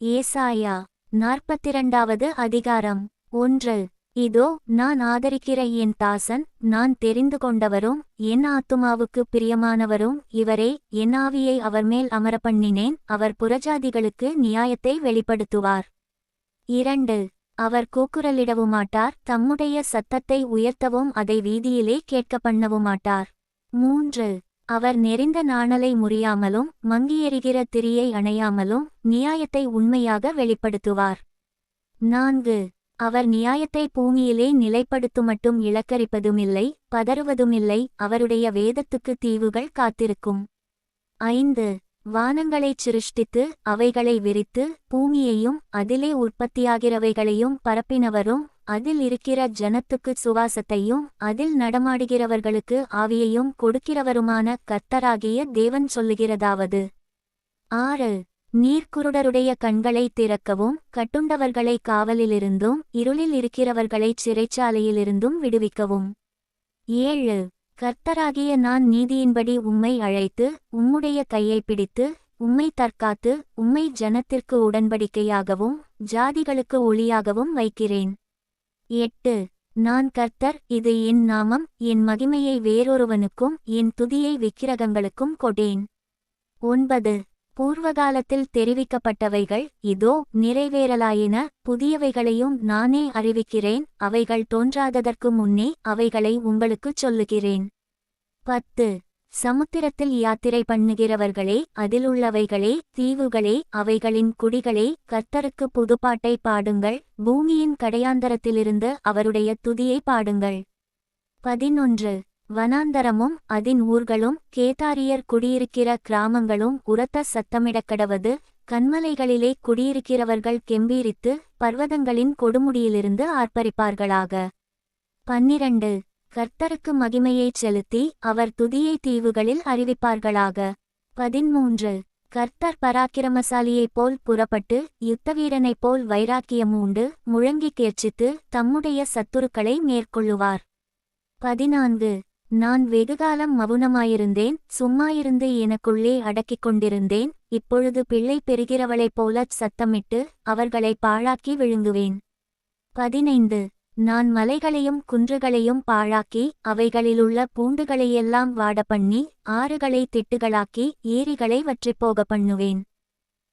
ஏசாயா நாற்பத்திரண்டாவது அதிகாரம். ஒன்று. இதோ நான் ஆதரிக்கிற என் தாசன் நான் தெரிந்து கொண்டவரும் என் ஆத்துமாவுக்கு பிரியமானவரும் இவரே என் ஆவியை அவர் மேல் அமரப்பண்ணினேன் அவர் புறஜாதிகளுக்கு நியாயத்தை வெளிப்படுத்துவார். இரண்டு. அவர் கூக்குரலிடவுமாட்டார் தம்முடைய சத்தத்தை உயர்த்தவும் அதை வீதியிலே கேட்க பண்ணவுமாட்டார் மூன்று. அவர் நெறிந்த நாணலை முறியாமலும் மங்கியெறிகிற திரியை அணையாமலும் நியாயத்தை உண்மையாக வெளிப்படுத்துவார். நான்கு. அவர் நியாயத்தை பூமியிலே நிலைப்படுத்துமட்டும் இலக்கரிப்பதுமில்லை பதறுவதுமில்லை அவருடைய வேதத்துக்கு தீவுகள் காத்திருக்கும். ஐந்து. வானங்களைச் சிருஷ்டித்து அவைகளை விரித்து பூமியையும் அதிலே உற்பத்தியாகிறவைகளையும் பரப்பினவரும் அதில் இருக்கிற ஜனத்துக்கு சுவாசத்தையும் அதில் நடமாடுகிறவர்களுக்கு ஆவியையும் கொடுக்கிறவருமான கர்த்தராகிய தேவன் சொல்லுகிறதாவது. ஆறு. நீர்க்குருடருடைய கண்களை திறக்கவும் கட்டுண்டவர்களை காவலிலிருந்தும் இருளில் இருக்கிறவர்களைச் சிறைச்சாலையிலிருந்தும் விடுவிக்கவும். ஏழு. கர்த்தராகிய நான் நீதியின்படி உம்மை அழைத்து உம்முடைய கையை பிடித்து உம்மை தற்காத்து உம்மை ஜனத்திற்கு உடன்படிக்கையாகவும் ஜாதிகளுக்கு ஒளியாகவும் வைக்கிறேன். எட்டு. நான் கர்த்தர் இது என் நாமம் என் மகிமையை வேறொருவனுக்கும் என் துதியை விக்கிரகங்களுக்கும் கொடேன் ஒன்பது. பூர்வகாலத்தில் தெரிவிக்கப்பட்டவைகள் இதோ நிறைவேறலாயின புதியவைகளையும் நானே அறிவிக்கிறேன் அவைகள் தோன்றாததற்கு முன்னே அவைகளை உங்களுக்குச் சொல்லுகிறேன். பத்து. சமுத்திரத்தில் யாத்திரை பண்ணுகிறவர்களே அதிலுள்ளவைகளே தீவுகளே அவைகளின் குடிகளே கர்த்தருக்கு புதுப்பாட்டை பாடுங்கள் பூமியின் கடையாந்தரத்திலிருந்து அவருடைய துதியை பாடுங்கள். பதினொன்று. வனாந்தரமும் அதன் ஊர்களும் கேதாரியர் குடியிருக்கிற கிராமங்களும் உரத்த சத்தமிடக்கடவது கண்மலைகளிலே குடியிருக்கிறவர்கள் கெம்பீரித்து பர்வதங்களின் கொடுமுடியிலிருந்து ஆர்ப்பரிப்பார்களாக. பன்னிரண்டு. கர்த்தருக்கு மகிமையைச் செலுத்தி அவர் துதியை தீவுகளில் அறிவிப்பார்களாக. பதிமூன்று கர்த்தர் பராக்கிரமசாலியைப் போல் புறப்பட்டு யுத்தவீரனைப் போல் வைராக்கியமூண்டு முழங்கிக் கேர்ச்சித்து தம்முடைய சத்துருக்களை மேற்கொள்ளுவார். பதினான்கு. நான் வெகுகாலம் மவுனமாயிருந்தேன் சும்மாயிருந்து எனக்குள்ளே அடக்கிக் கொண்டிருந்தேன் இப்பொழுது பிள்ளை பெறுகிறவளைப் போலச் சத்தமிட்டு அவர்களை பாழாக்கி விழுங்குவேன். பதினைந்து. நான் மலைகளையும் குன்றுகளையும் பாழாக்கி அவைகளிலுள்ள பூண்டுகளையெல்லாம் வாடப்பண்ணி ஆறுகளை திட்டுகளாக்கி ஏரிகளை வற்றிப்போக பண்ணுவேன்.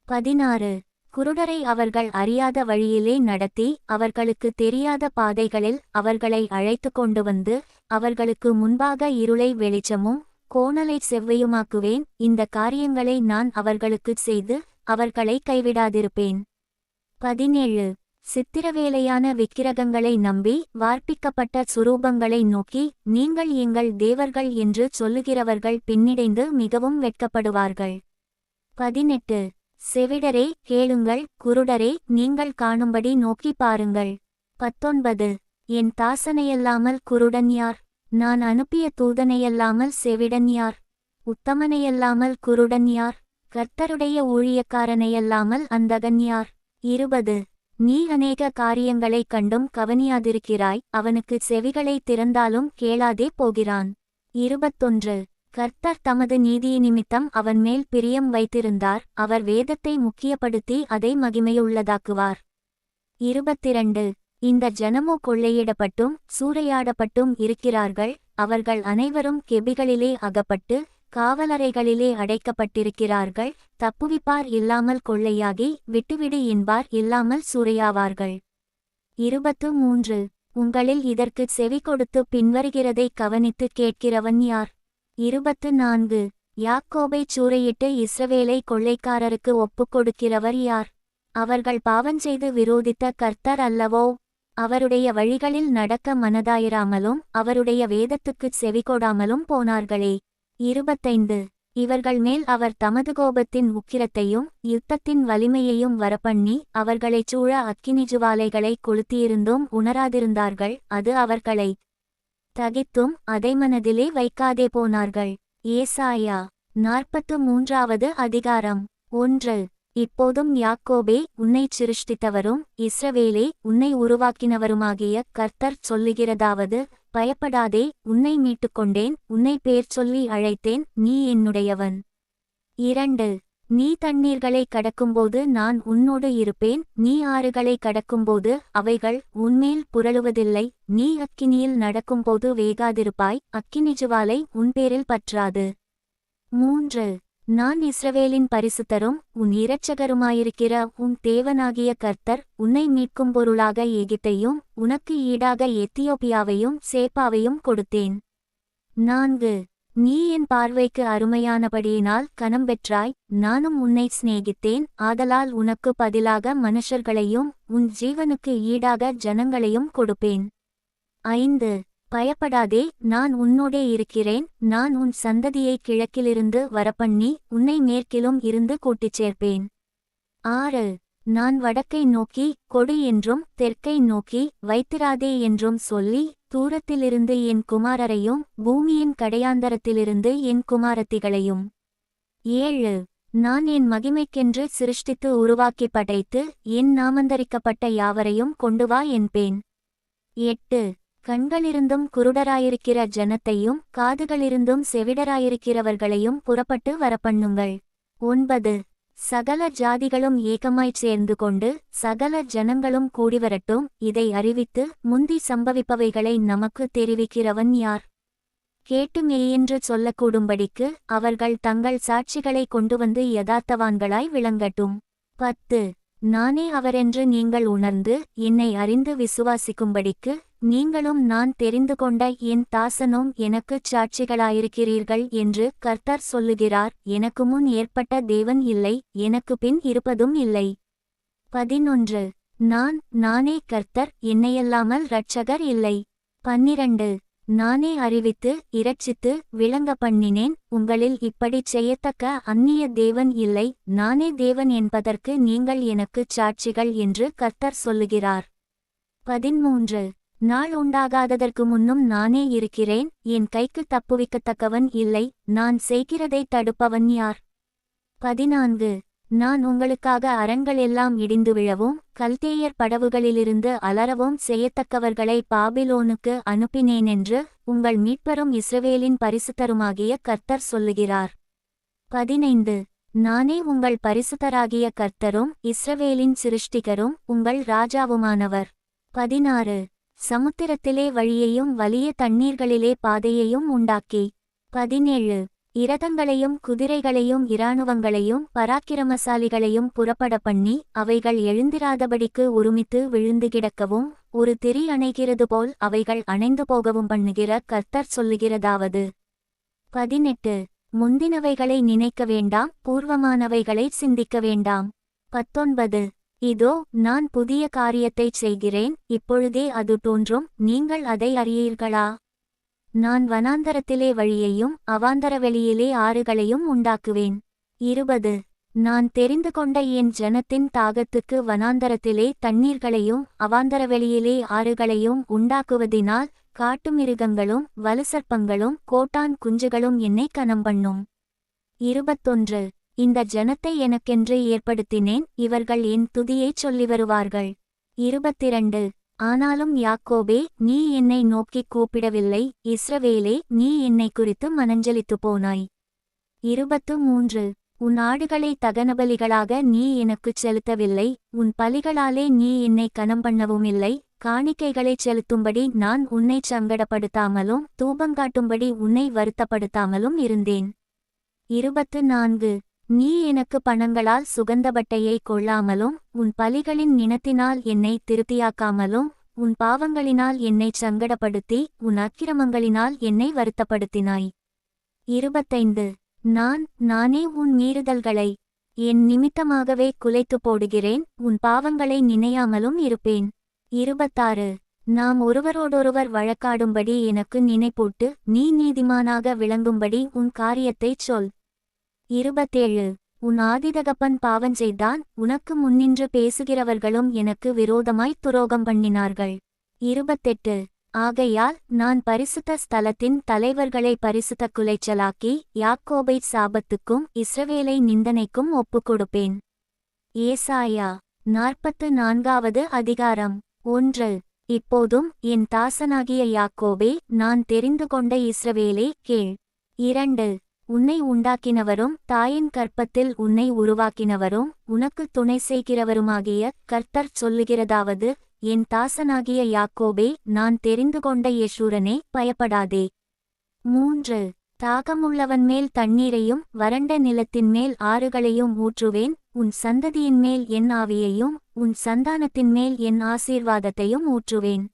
பதினாறு. குருடரை அவர்கள் அறியாத வழியிலே நடத்தி அவர்களுக்கு தெரியாத பாதைகளில் அவர்களை அழைத்து கொண்டு வந்து அவர்களுக்கு முன்பாக இருளை வெளிச்சமும் கோணலை செவ்வையுமாக்குவேன். இந்த காரியங்களை நான் அவர்களுக்குச் செய்து அவர்களை கைவிடாதிருப்பேன். பதினேழு. சித்திரவேலையான விக்கிரகங்களை நம்பி வார்ப்பிக்கப்பட்ட சுரூபங்களை நோக்கி நீங்கள் எங்கள் தேவர்கள் என்று சொல்லுகிறவர்கள் பின்னடைந்து மிகவும் வெட்கப்படுவார்கள். பதினெட்டு. செவிடரே கேளுங்கள். குருடரே நீங்கள் காணும்படி நோக்கி பாருங்கள். பத்தொன்பது. என் தாசனையல்லாமல் குருடன் யார்? நான் அனுப்பிய தூதனையல்லாமல் செவிடன் யார்? உத்தமனையல்லாமல் குருடன் யார்? கர்த்தருடைய ஊழியக்காரனையல்லாமல் அந்தகன் யார்? இருபது. நீ அநேக காரியங்களைக் கண்டும் கவனியாதிருக்கிறாய் அவனுக்கு செவிகளை திறந்தாலும் கேளாதே போகிறான். இருபத்தொன்று. கர்த்தர் தமது நீதியின் நிமித்தம் அவன் மேல் பிரியம் வைத்திருந்தார் அவர் வேதத்தை முக்கியப்படுத்தி அதை மகிமையுள்ளதாக்குவார். இருபத்திரண்டு. இந்த ஜனமோ கொள்ளையிடப்பட்டும் சூறையாடப்பட்டும் இருக்கிறார்கள் அவர்கள் அனைவரும் கெபிகளிலே அகப்பட்டு காவலறைகளிலே அடைக்கப்பட்டிருக்கிறார்கள். தப்புவிப்பார் இல்லாமல் கொள்ளையாகி விட்டுவிடு என்பார் இல்லாமல் சூறையாவார்கள் இருபத்து மூன்று. உங்களில் இதற்குச் செவி கொடுத்து பின்வருகிறதை கவனித்து கேட்கிறவன் யார்? இருபத்து நான்கு. யாக்கோபை சூறையிட்டு இஸ்ரவேலை கொள்ளைக்காரருக்கு ஒப்புக் கொடுக்கிறவர் யார்? அவர்கள் பாவஞ்செய்து விரோதித்த கர்த்தர் அல்லவோ? அவருடைய வழிகளில் நடக்க மனதாயிராமலும் அவருடைய வேதத்துக்குச் செவிகொடாமலும் போனார்களே. இருபத்தைந்து. இவர்கள் மேல் அவர் தமது கோபத்தின் உக்கிரத்தையும் யுத்தத்தின் வலிமையையும் வரப்பண்ணி அவர்களைச் சூழ அக்கினி ஜுவாலைகளை கொளுத்தியிருந்தும் உணராதிருந்தார்கள் அது அவர்களை தகித்தும் அதை மனதிலே வைக்காதே போனார்கள். ஏசாயா நாற்பத்து மூன்றாவது அதிகாரம். ஒன்று. இப்போதும் யாக்கோபே உன்னைச் சிருஷ்டித்தவரும் இஸ்ரவேலே உன்னை உருவாக்கினவருமாகிய கர்த்தர் சொல்லுகிறதாவது பயப்படாதே உன்னை மீட்டுக்கொண்டேன் உன்னை பேர் சொல்லி அழைத்தேன் நீ என்னுடையவன். இரண்டு நீ தண்ணீர்களை கடக்கும்போது நான் உன்னோடு இருப்பேன் நீ ஆறுகளை கடக்கும்போது அவைகள் உன்மேல் புரளுவதில்லை நீ அக்கினியில் நடக்கும்போது வேகாதிருப்பாய் அக்கினி ஜுவாலை உன் உன்பேரில் பற்றாது. மூன்று நான் இஸ்ரவேலின் பரிசுத்தரும் உன் இரட்சகருமாயிருக்கிற உன் தேவனாகிய கர்த்தர் உன்னை மீட்கும் பொருளாக எகிப்தையும் உனக்கு ஈடாக எத்தியோப்பியாவையும் சேப்பாவையும் கொடுத்தேன். நான்கு. நீ என் பார்வைக்கு அருமையானபடியினால் கனம் பெற்றாய் நானும் உன்னை சிநேகித்தேன் ஆதலால் உனக்கு பதிலாக மனுஷர்களையும் உன் ஜீவனுக்கு ஈடாக ஜனங்களையும் கொடுப்பேன். ஐந்து. பயப்படாதே நான் உன்னோடே இருக்கிறேன் நான் உன் சந்ததியை கிழக்கிலிருந்து வரப்பண்ணி உன்னை மேற்கிலும் இருந்து கூட்டிச் சேர்ப்பேன். ஆறு. நான் வடக்கை நோக்கி கொடு என்றும் தெற்கை நோக்கி வைத்திராதே என்றும் சொல்லி தூரத்திலிருந்து என் குமாரரையும் பூமியின் கடையாந்தரத்திலிருந்து என் குமாரத்திகளையும். ஏழு. நான் என் மகிமைக்கென்று சிருஷ்டித்து உருவாக்கி படைத்து என் நாமந்தரிக்கப்பட்ட யாவரையும் கொண்டு வா என்பேன். எட்டு. கண்களிருந்தும் குருடராயிருக்கிற ஜனத்தையும் காதுகளிருந்தும் செவிடராயிருக்கிறவர்களையும் புறப்பட்டு வரப்பண்ணுங்கள். ஒன்பது. சகல ஜாதிகளும் ஏகமாய்ச் சேர்ந்து கொண்டு சகல ஜனங்களும் கூடிவரட்டும் இதை அறிவித்து முந்தி சம்பவிப்பவைகளை நமக்கு தெரிவிக்கிறவன் யார்? கேட்டு மெய்யென்று சொல்லக்கூடும்படிக்கு அவர்கள் தங்கள் சாட்சிகளை கொண்டு வந்து யதார்த்தவான்களாய் விளங்கட்டும். பத்து. நானே அவரென்று நீங்கள் உணர்ந்து என்னை அறிந்து விசுவாசிக்கும்படிக்கு நீங்களும் நான் தெரிந்து கொண்ட என் தாசனும் எனக்குச் சாட்சிகளாயிருக்கிறீர்கள் என்று கர்த்தர் சொல்லுகிறார். எனக்கு முன் ஏற்பட்ட தேவன் இல்லை எனக்கு பின் இருப்பதும் இல்லை. பதினொன்று. நான் நானே கர்த்தர் என்னையல்லாமல் இரட்சகர் இல்லை. பன்னிரண்டு. நானே அறிவித்து இரட்சித்து விளங்க பண்ணினேன் உங்களில் இப்படிச் செய்யத்தக்க அந்நிய தேவன் இல்லை. நானே தேவன் என்பதற்கு நீங்கள் எனக்குச் சாட்சிகள் என்று கர்த்தர் சொல்லுகிறார். பதிமூன்று. நாள் உண்டாகாததற்கு முன்னும் நானே இருக்கிறேன். என் கைக்கு தப்புவிக்கத்தக்கவன் இல்லை. நான் செய்கிறதை தடுப்பவன் யார்? பதினான்கு. நான் உங்களுக்காக அரண்கள் எல்லாம் இடிந்து விழவும் கல்தேயர் படவுகளிலிருந்து அலறவும் செய்யத்தக்கவர்களை பாபிலோனுக்கு அனுப்பினேனென்று உங்கள் மீட்பரும் இஸ்ரவேலின் பரிசுத்தருமாகிய கர்த்தர் சொல்லுகிறார். பதினைந்து. நானே உங்கள் பரிசுத்தராகிய கர்த்தரும் இஸ்ரவேலின் சிருஷ்டிகரும் உங்கள் ராஜாவுமானவர். பதினாறு. சமுத்திரத்திலே வழியையும் வலிய தண்ணீர்களிலே பாதையையும் உண்டாக்கி. பதினேழு. இரதங்களையும் குதிரைகளையும் இராணுவங்களையும் பராக்கிரமசாலிகளையும் புறப்பட பண்ணி அவைகள் எழுந்திராதபடிக்கு உருமித்து விழுந்து கிடக்கவும் ஒரு திரி அணைகிறது போல் அவைகள் அணைந்து போகவும் பண்ணுகிற கர்த்தர் சொல்லுகிறதாவது. பதினெட்டு. முந்தினவைகளை நினைக்க வேண்டாம் பூர்வமானவைகளை சிந்திக்க வேண்டாம். பத்தொன்பது. இதோ நான் புதிய காரியத்தைச் செய்கிறேன் இப்பொழுதே அது தோன்றும் நீங்கள் அதை அறியீர்களா? நான் வனாந்தரத்திலே வழியையும் அவாந்தரவெளியிலே ஆறுகளையும் உண்டாக்குவேன். இருபது. நான் தெரிந்து கொண்ட என் ஜனத்தின் தாகத்துக்கு வனாந்தரத்திலே தண்ணீர்களையும் அவாந்தரவெளியிலே ஆறுகளையும் உண்டாக்குவதினால் காட்டுமிருகங்களும் வலுசற்பங்களும் கோட்டான் குஞ்சுகளும் என்னை கனம் பண்ணும் இருபத்தொன்று. இந்த ஜனத்தை எனக்கென்று ஏற்படுத்தினேன் இவர்கள் என் துதியைச் சொல்லி வருவார்கள். இருபத்திரண்டு. ஆனாலும் யாக்கோபே நீ என்னை நோக்கிக் கூப்பிடவில்லை இஸ்ரவேலே நீ என்னை குறித்து மனஞ்சலித்து போனாய். இருபத்து மூன்று உன் ஆடுகளை தகனபலிகளாக நீ எனக்குச் செலுத்தவில்லை உன் பலிகளாலே நீ என்னை கனம் பண்ணவும் இல்லை காணிக்கைகளைச் செலுத்தும்படி நான் உன்னைச் சங்கடப்படுத்தாமலும் தூபங்காட்டும்படி உன்னை வருத்தப்படுத்தாமலும் இருந்தேன். இருபத்து நான்கு. நீ எனக்கு பணங்களால் சுகந்தபட்டையை கொள்ளாமலும் உன் பலிகளின் நினத்தினால் என்னை திருப்தியாக்காமலும் உன் பாவங்களினால் என்னைச் சங்கடப்படுத்தி உன் அக்கிரமங்களினால் என்னை வருத்தப்படுத்தினாய். இருபத்தைந்து. நான் நானே உன் மீறுதல்களை என் நிமித்தமாகவே குலைத்து போடுகிறேன் உன் பாவங்களை நினையாமலும் இருப்பேன். இருபத்தாறு. நாம் ஒருவரோடொருவர் வழக்காடும்படி எனக்கு நினைப்பூட்டு நீ நீதிமானாக விளங்கும்படி உன் காரியத்தைச் சொல். இருபத்தேழு. உன் ஆதிதகப்பன் பாவம் செய்தான் உனக்கு முன்னின்று பேசுகிறவர்களும் எனக்கு விரோதமாய் துரோகம் பண்ணினார்கள். இருபத்தெட்டு. ஆகையால் நான் பரிசுத்த ஸ்தலத்தின் தலைவர்களை பரிசுத்த குலைச்சலாக்கி யாக்கோபை சாபத்துக்கும் இஸ்ரவேலை நிந்தனைக்கும் ஒப்புக்கொடுப்பேன். ஏசாயா நாற்பத்து நான்காவது அதிகாரம். ஒன்று. இப்போதும் என் தாசனாகிய யாக்கோபே நான் தெரிந்து கொண்ட இஸ்ரவேலே கேள். இரண்டு. உன்னை உண்டாக்கினவரும் தாயின் கற்பத்தில் உன்னை உருவாக்கினவரும் உனக்கு துணை செய்கிறவருமாகிய கர்த்தர் சொல்லுகிறதாவது என் தாசனாகிய யாக்கோபே நான் தெரிந்து கொண்ட யேசூரனே பயப்படாதே. மூன்று. தாகமுள்ளவன் மேல் தண்ணீரையும் வறண்ட நிலத்தின் மேல் ஆறுகளையும் ஊற்றுவேன் உன் சந்ததியின் மேல் என் ஆவியையும் உன் சந்தானத்தின் மேல் என் ஆசீர்வாதத்தையும் ஊற்றுவேன்.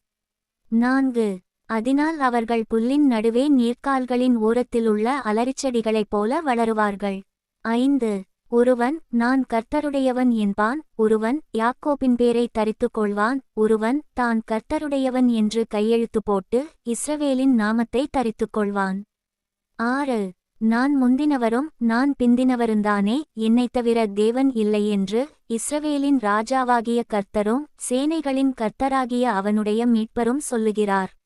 நான்கு. அதனால் அவர்கள் புல்லின் நடுவே நீர்க்கால்களின் ஓரத்திலுள்ள அலரிச்செடிகளைப் போல வளருவார்கள். ஐந்து. ஒருவன் நான் கர்த்தருடையவன் என்பான். ஒருவன் யாக்கோபின் பேரை தரித்துக் கொள்வான். ஒருவன் தான் கர்த்தருடையவன் என்று கையெழுத்து போட்டு இஸ்ரவேலின் நாமத்தை தரித்துக் கொள்வான். ஆறு. நான் முந்தினவரும் நான் பிந்தினவருந்தானே. என்னைத் தவிர தேவன் இல்லை என்று இஸ்ரவேலின் ராஜாவாகிய கர்த்தரும் சேனைகளின் கர்த்தராகிய அவனுடைய மீட்பரும் சொல்லுகிறார்.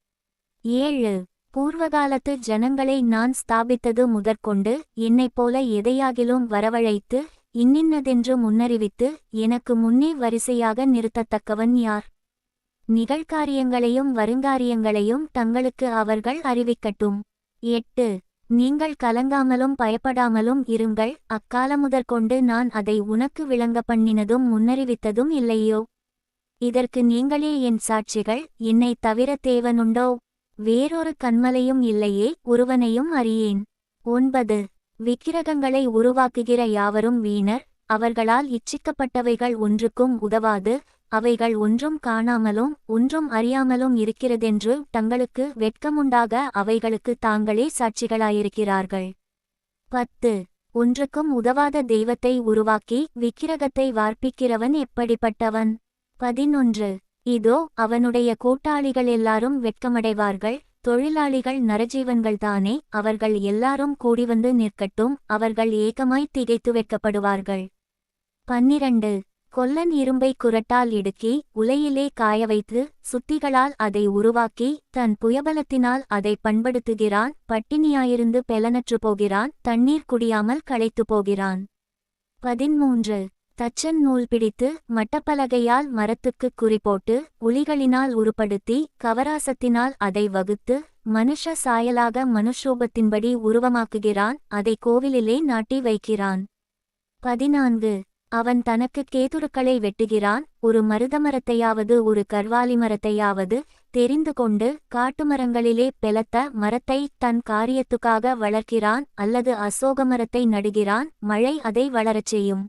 ஏழு. பூர்வகாலத்து ஜனங்களை நான் ஸ்தாபித்தது முதற்கொண்டு என்னைப் போல எதையாகிலும் வரவழைத்து இன்னின்னதென்று முன்னறிவித்து எனக்கு முன்னே வரிசையாக நிறுத்தத்தக்கவன் யார்? நிகழ்காரியங்களையும் வருங்காரியங்களையும் தங்களுக்கு அவர்கள் அறிவிக்கட்டும். எட்டு. நீங்கள் கலங்காமலும் பயப்படாமலும் இருங்கள். அக்கால முதற்கொண்டு நான் அதை உனக்கு விளங்க பண்ணினதும் முன்னறிவித்ததும் இல்லையோ? இதற்கு நீங்களே என் சாட்சிகள். என்னைத் தவிர தேவனுண்டோ? வேறொரு கண்மலையும் இல்லையே ஒருவனையும் அறியேன். ஒன்பது. விக்கிரகங்களை உருவாக்குகிற யாவரும் வீணர் அவர்களால் இச்சிக்கப்பட்டவைகள் ஒன்றுக்கும் உதவாது அவைகள் ஒன்றும் காணாமலும் ஒன்றும் அறியாமலும் இருக்கிறதென்று தங்களுக்கு வெட்கமுண்டாக அவைகளுக்கு தாங்களே சாட்சிகளாயிருக்கிறார்கள். பத்து. ஒன்றுக்கும் உதவாத தெய்வத்தை உருவாக்கி விக்கிரகத்தை வார்ப்பிக்கிறவன் எப்படிப்பட்டவன்? பதினொன்று. இதோ அவனுடைய கூட்டாளிகள் எல்லாரும் வெட்கமடைவார்கள். தொழிலாளிகள் நரஜீவன்கள்தானே அவர்கள் எல்லாரும் கூடிவந்து நிற்கட்டும் அவர்கள் ஏகமாய் திகைத்து வெட்கப்படுவார்கள். பன்னிரண்டு. கொல்லன் இரும்பை குரட்டால் இடுக்கி உலையிலே காய வைத்து சுத்திகளால் அதை உருவாக்கி தன் புயபலத்தினால் அதை பண்படுத்துகிறான் பட்டினியாயிருந்து பெலனற்று போகிறான் தண்ணீர் குடியாமல் களைத்து போகிறான். பதிமூன்று தச்சன் நூல் பிடித்து மட்டப்பலகையால் மரத்துக்கு குறிப்போட்டு உளிகளினால் உருப்படுத்தி கவராசத்தினால் அதை வகுத்து மனுஷ சாயலாக மனுஷோபத்தின்படி உருவமாக்குகிறான் அதை கோவிலிலே நாட்டி வைக்கிறான். பதினான்கு. அவன் தனக்கு கேதுருக்களை வெட்டுகிறான் ஒரு மருதமரத்தையாவது ஒரு கர்வாலி மரத்தையாவது தெரிந்து கொண்டு காட்டுமரங்களிலே பெலத்த மரத்தை தன் காரியத்துக்காக வளர்க்கிறான் அல்லது அசோக மரத்தை நடுகிறான் மழை அதை வளரச் செய்யும்.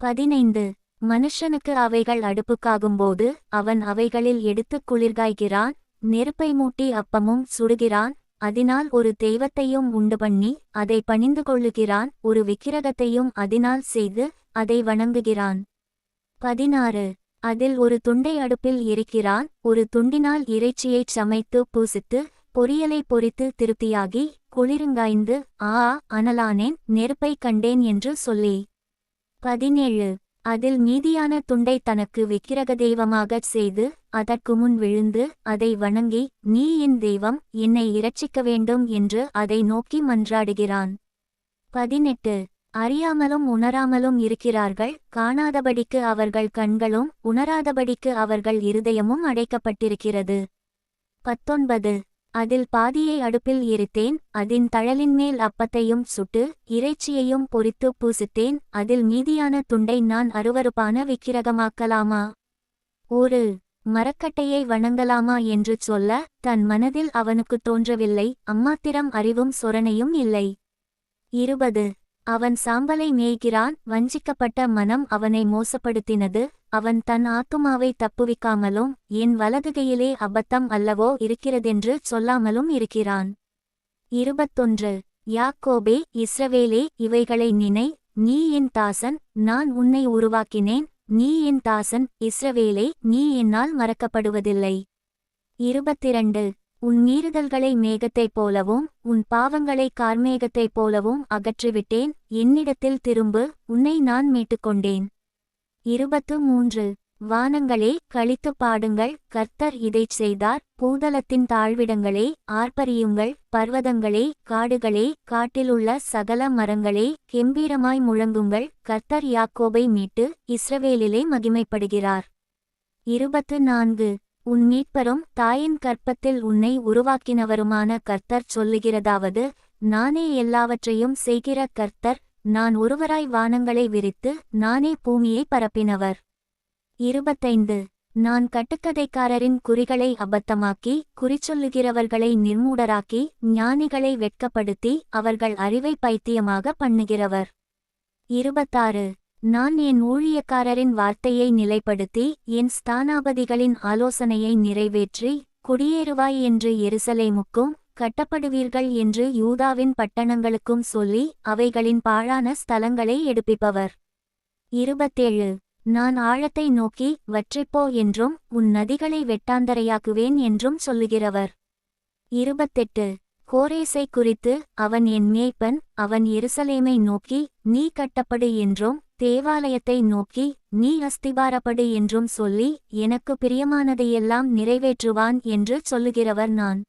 பதினைந்து. மனுஷனுக்கு அவைகள் அடுப்புக்காகும்போது அவன் அவைகளில் எடுத்துக் குளிர்காய்கிறான் நெருப்பை மூட்டி அப்பமும் சுடுகிறான் அதனால் ஒரு தெய்வத்தையும் உண்டு பண்ணி அதை பணிந்து கொள்ளுகிறான் ஒரு விக்கிரகத்தையும் அதனால் செய்து அதை வணங்குகிறான். பதினாறு. அதில் ஒரு துண்டை அடுப்பில் இருக்கிறான் ஒரு துண்டினால் இறைச்சியைச் சமைத்து பூசித்து பொரியலை பொறித்து திருப்தியாகி குளிருங்காய்ந்து ஆ அனலானேன் நெருப்பைக் கண்டேன் என்று சொல்லி. பதினேழு. அதில் மீதியான துண்டை தனக்கு விக்கிரக தெய்வமாகச் செய்து அதற்கு முன் விழுந்து அதை வணங்கி நீ என் தெய்வம் என்னை இரட்சிக்க வேண்டும் என்று அதை நோக்கி மன்றாடுகிறான். பதினெட்டு. அறியாமலும் உணராமலும் இருக்கிறார்கள் காணாதபடிக்கு அவர்கள் கண்களும் உணராதபடிக்கு அவர்கள் இருதயமும் அடைக்கப்பட்டிருக்கிறது. பத்தொன்பது. அதில் பாதியை அடுப்பில் எரித்தேன் அதன் தழலின் மேல் அப்பத்தையும் சுட்டு இறைச்சியையும் பொறித்து பூசித்தேன் அதில் மீதியான துண்டை நான் அருவருப்பான விக்கிரகமாக்கலாமா? ஒரு மரக்கட்டையை வணங்கலாமா என்று சொல்ல தன் மனதில் அவனுக்கு தோன்றவில்லை அம்மாத்திரம் அறிவும் சொரணையும் இல்லை. இருபது அவன் சாம்பலை மேய்கிறான் வஞ்சிக்கப்பட்ட மனம் அவனை மோசப்படுத்தினது அவன் தன் ஆத்துமாவை தப்புவிக்காமலும் என் வலதுகையிலே அபத்தம் அல்லவோ இருக்கிறதென்று சொல்லாமலும் இருக்கிறான். இருபத்தொன்று. யாக்கோபே இஸ்ரவேலே இவைகளை நினை நீ என் தாசன் நான் உன்னை உருவாக்கினேன். நீ என் தாசன் இஸ்ரவேலே நீ என்னால் மறக்கப்படுவதில்லை. இருபத்திரண்டு. உன் மீறுதல்களை மேகத்தைப் போலவும் உன் பாவங்களை கார்மேகத்தைப் போலவும் அகற்றிவிட்டேன். என்னிடத்தில் திரும்பு உன்னை நான் மீட்டுக்கொண்டேன். இருபத்து மூன்று. வானங்களே கழித்து பாடுங்கள். கர்த்தர் இதைச் செய்தார். பூதலத்தின் தாழ்விடங்களே ஆர்ப்பரியுங்கள். பர்வதங்களே காடுகளே காட்டிலுள்ள சகல மரங்களே கெம்பீரமாய் முழங்குங்கள். கர்த்தர் யாக்கோபை மீட்டு இஸ்ரவேலிலே மகிமைப்படுகிறார். இருபத்து நான்கு. உன் மீட்பரும் தாயின் கற்பத்தில் உன்னை உருவாக்கினவருமான கர்த்தர் சொல்லுகிறதாவது நானே எல்லாவற்றையும் செய்கிற கர்த்தர் நான் ஒருவராய் வானங்களை விரித்து நானே பூமியை பரப்பினவர். இருபத்தைந்து. நான் கட்டுக்கதைக்காரரின் குறிகளை அபத்தமாக்கி குறிச்சொல்லுகிறவர்களை நிர்மூடராக்கி ஞானிகளை வெட்கப்படுத்தி அவர்கள் அறிவை பைத்தியமாக பண்ணுகிறவர். இருபத்தாறு. நான் என் ஊழியக்காரரின் வார்த்தையை நிலைப்படுத்தி என் ஸ்தானாபதிகளின் ஆலோசனையை நிறைவேற்றி குடியேறுவாய் என்று எருசலேமுக்கும் கட்டப்படுவீர்கள் என்று யூதாவின் பட்டணங்களுக்கும் சொல்லி அவைகளின் பாழான ஸ்தலங்களை எடுப்பிப்பவர். இருபத்தேழு. நான் ஆழத்தை நோக்கி வற்றிப்போ என்றும் உன் நதிகளை வெட்டாந்தரையாக்குவேன் என்றும் சொல்லுகிறவர். இருபத்தெட்டு. கோரேசை குறித்து அவன் என் மேய்ப்பன் அவன் எருசலேமை நோக்கி நீ கட்டப்படு என்றும் தேவாலயத்தை நோக்கி நீ அஸ்திபாரப்படு என்றும் சொல்லி எனக்கு பிரியமானதையெல்லாம் நிறைவேற்றுவான் என்று சொல்லுகிறவர் நான்.